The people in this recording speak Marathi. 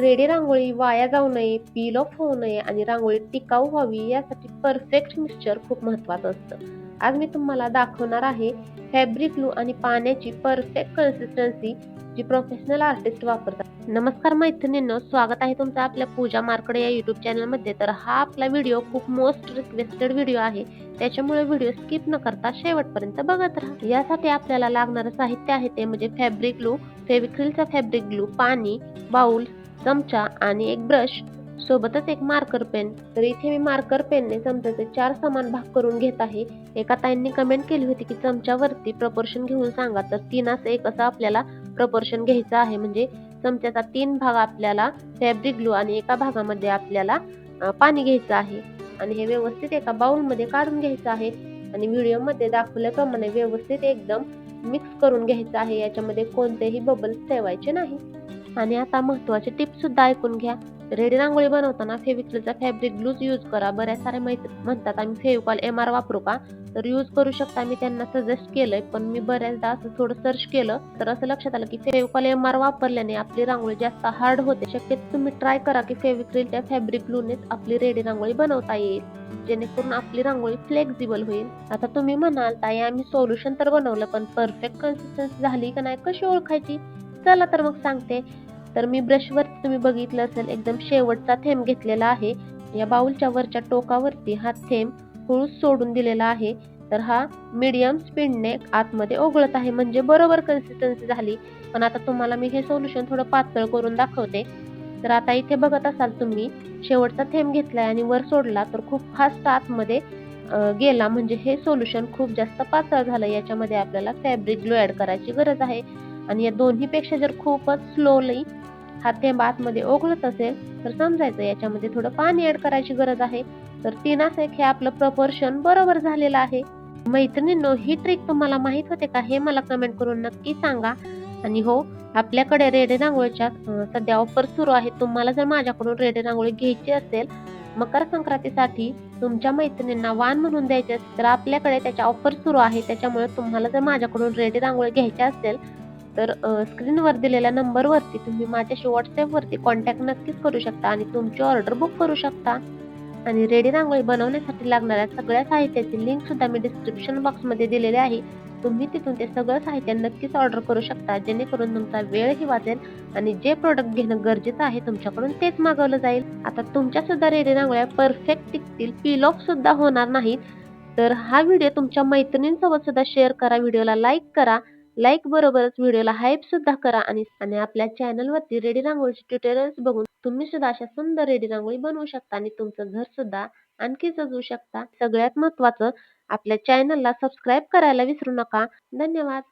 रेडी रांगोळी वाया जाऊ नये पील ऑफ होऊ नये आणि रांगोळी टिकाऊ व्हावी यासाठी परफेक्ट मिक्सचर खूप महत्वाचं असतं. आज मी तुम्हाला दाखवणार आहे फॅब्रिक ग्लू आणि पाण्याची परफेक्ट कन्सिस्टन्सी जी प्रोफेशनल आर्टिस्ट वापरतात. नमस्कार मैत्रिणींनो स्वागत आहे तुमचं आपल्या पूजा मार्कडे या युट्यूब चॅनलमध्ये तर हा आपला व्हिडिओ खूप मोस्ट रिक्वेस्टेड व्हिडिओ आहे. त्याच्यामुळे व्हिडिओ स्किप न करता शेवटपर्यंत बघत राहा. यासाठी आपल्याला लागणारं साहित्य आहे ते म्हणजे फॅब्रिक ग्लू फेविक्रिलचा फॅब्रिक ग्लू पाणी बाउल चमचा आणि एक ब्रश सोबतच एक मार्कर पेन तर इथे मी मार्कर पेनने चमच्याचे चार समान भाग करून घेत आहे. एका ताईंनी कमेंट केली होती की चमच्यावरती प्रपोर्शन घेऊन सांगा. तर तीनास एक असं आपल्याला प्रपोर्शन घ्यायचं आहे. म्हणजे चमच्याचा तीन भाग आपल्याला फॅब्रिक ग्लू आणि एका भागामध्ये आपल्याला पाणी घ्यायचं आहे. आणि हे व्यवस्थित एका बाउलमध्ये काढून घ्यायचं आहे. आणि व्हिडिओमध्ये दाखवल्याप्रमाणे व्यवस्थित एकदम मिक्स करून घ्यायचं आहे. याच्यामध्ये कोणतेही बबल्स ठेवायचे नाही. आणि आता महत्त्वाचे टिप सुद्धा ऐकून घ्या. रेडी रांगोळी बनवताना फेविक्रिलचा फॅब्रिक ग्लूज यूज करा. बऱ्याच सारे मैत्र म्हणतात आम्ही फेविकॉल एम आर वापरू का? तर यूज करू शकता. मी त्यांना सजेस्ट केलंय पण मी बऱ्याचदा असं थोडं सर्च केलं तर असं लक्षात आलं की फेविकॉल एम आर वापरल्याने आपली रांगोळी जास्त हार्ड होते. शक्यतो तुम्ही ट्राय करा की फेविक्रिलच्या फॅब्रिक ग्लूनेच आपली रेडी रांगोळी बनवता येईल जेणेकरून आपली रांगोळी फ्लेक्झिबल होईल. आता तुम्ही म्हणाल ताई आम्ही सोल्युशन तर बनवलं पण परफेक्ट कन्सिस्टन्सी झाली का नाही? कशी ओळखायची? चला तर मग सांगते. तर मी ब्रशवर तुम्ही बघितलं असेल एकदम शेवटचा थेंब घेतलेला आहे. या बाउलच्या वरच्या टोकावरती हा थेंब हळूच सोडून दिलेला आहे. तर हा मीडियम स्पीडने आतमध्ये ओघळत आहे. म्हणजे बरोबर कन्सिस्टन्सी झाली. पण आता तुम्हाला मी हे सोल्युशन थोडं पातळ करून दाखवते. तर आता इथे बघत असाल तुम्ही शेवटचा थेंब घेतलाय आणि वर सोडला तर खूप फास्ट आतमध्ये गेला. म्हणजे हे सोल्युशन खूप जास्त पातळ झालं. याच्यामध्ये आपल्याला फॅब्रिक ग्लो ऍड करायची गरज आहे. आणि या दोन्हीपेक्षा जर खूपच स्लोली हा थेंब आतमध्ये ओघळत असेल तर समजायचं याच्यामध्ये थोडं पाणी ऍड करायची गरज आहे. तर तीन एक हे आपलं प्रपोर्शन बरोबर झालेलं आहे. मैत्रिणींनो ही ट्रिक तुम्हाला माहीत होते का हे मला कमेंट करून नक्की सांगा. आणि हो आपल्याकडे रेडे रांगोळीच्या सध्या ऑफर सुरू आहे तुम्हाला जर माझ्याकडून रेडे रांगोळी घ्यायची असेल मकर संक्रांतीसाठी तुमच्या मैत्रिणींना वाण म्हणून द्यायचे असेल तर आपल्याकडे त्याच्या ऑफर सुरू आहे. त्याच्यामुळे तुम्हाला जर माझ्याकडून रेडी रांगोळी घ्यायची असेल तर स्क्रीनवर दिलेल्या नंबरवरती तुम्ही माझ्याशी व्हॉट्सअपवरती कॉन्टॅक्ट नक्कीच करू शकता आणि तुमची ऑर्डर बुक करू शकता. आणि रेडी रांगोळी बनवण्यासाठी लागणाऱ्या सगळ्या साहित्याची लिंक सुद्धा मी डिस्क्रिप्शन बॉक्समध्ये दिलेली आहे. तुम्ही तिथून ते सगळं साहित्य नक्कीच ऑर्डर करू शकता जेणेकरून तुमचा वेळही वाचेल आणि जे प्रोडक्ट घेणं गरजेचं आहे तुमच्याकडून तेच मागवलं जाईल. आता तुमच्या सुद्धा रेडी रांगोळ्या परफेक्ट टिकतील पील ऑफ सुद्धा होणार नाहीत. तर हा व्हिडिओ तुमच्या मैत्रिणींसोबत सुद्धा शेअर करा व्हिडिओला लाईक करा. लाईक बरोबरच व्हिडिओला हाईप सुद्धा करा आणि आणि आपल्या चॅनलवरती रेडी रांगोळीचे ट्युटोरियल्स बघून तुम्ही सुद्धा अशा सुंदर रेडी रांगोळी बनवू शकता आणि तुमचं घर सुद्धा आणखी सजवू शकता. सगळ्यात महत्वाचं आपल्या चॅनलला सबस्क्राईब करायला विसरू नका. धन्यवाद.